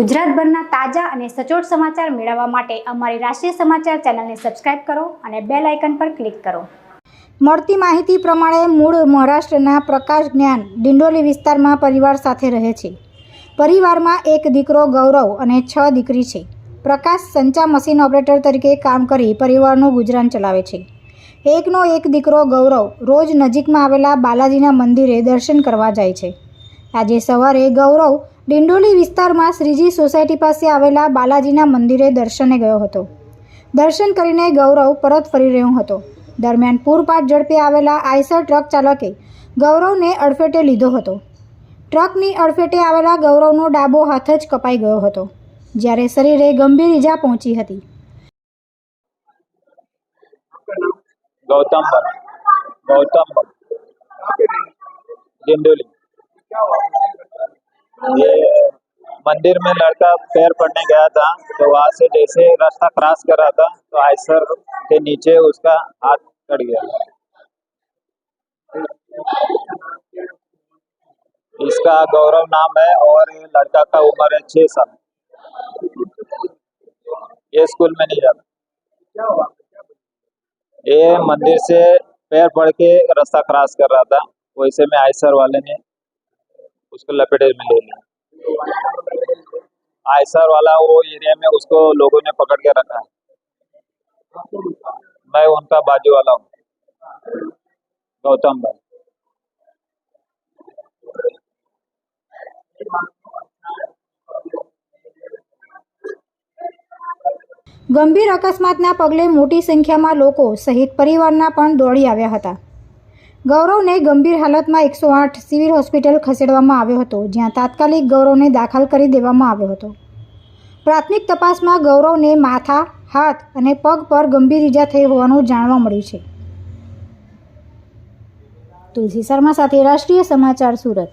ગુજરાતભરના તાજા અને સચોટ સમાચાર મેળવવા માટે અમારી રાષ્ટ્રીય સમાચાર ચેનલને સબસ્ક્રાઇબ કરો અને બેલ આઇકન પર ક્લિક કરો. મળતી માહિતી પ્રમાણે મૂળ મહારાષ્ટ્રના પ્રકાશ જ્ઞાન ડિંડોલી વિસ્તારમાં પરિવાર સાથે રહે છે. પરિવારમાં એક દીકરો ગૌરવ અને છ દીકરી છે. પ્રકાશ સંચા મશીન ઓપરેટર તરીકે કામ કરી પરિવારનું ગુજરાન ચલાવે છે. એકનો એક દીકરો ગૌરવ રોજ નજીકમાં આવેલા બાલાજીના મંદિરે દર્શન કરવા જાય છે. આજે સવારે ગૌરવ ડિંડોલી વિસ્તારમાં શ્રીજી સોસાયટી પાસે આવેલા બાલાજીના મંદિરે દર્શને ગયો હતો. દર્શન કરીને ગૌરવ પરત ફરી રહ્યો હતો. દરમિયાન પૂરપાટ ઝડપે આવેલા આઈસર ટ્રક ચાલકે ગૌરવને અડફેટે લીધો હતો. ટ્રકની અડફેટે આવેલા ગૌરવનો ડાબો હાથ જ કપાઈ ગયો હતો, જ્યારે શરીરે ગંભીર ઈજા પહોંચી હતી. ગૌતમ ગૌતમ દિંડોલી ये मंदिर में लड़का पैर पड़ने गया था तो वहाँ से जैसे रास्ता क्रॉस कर रहा था तो आयसर के नीचे उसका हाथ कट गया। इसका गौरव नाम है और ये लड़का का उम्र है छह साल। ये स्कूल में नहीं जाता। ये मंदिर से पैर पड़ के रास्ता क्रॉस कर रहा था, वैसे में आयसर वाले ने उसको लपेटे में ले लिया आयसर वाला वो एरिया में उसको लोगों ने पकड़ के रखा है मैं उनका बाजू वाला हूँ गौतम भाई ગંભીર અકસ્માતના પગલે મોટી સંખ્યામાં લોકો સહિત પરિવારના પણ દોડી આવ્યા હતા ગૌરવને ગંભીર હાલતમાં એકસો આઠ સિવિલ હોસ્પિટલ ખસેડવામાં આવ્યો હતો, જ્યાં તાત્કાલિક ગૌરવને દાખલ કરી દેવામાં આવ્યો હતો. પ્રાથમિક તપાસમાં ગૌરવને માથા, હાથ અને પગ પર ગંભીર ઈજા થઈ હોવાનું જાણવા મળ્યું છે. તુલસી શર્મા સાથે રાષ્ટ્રીય સમાચાર સુરત.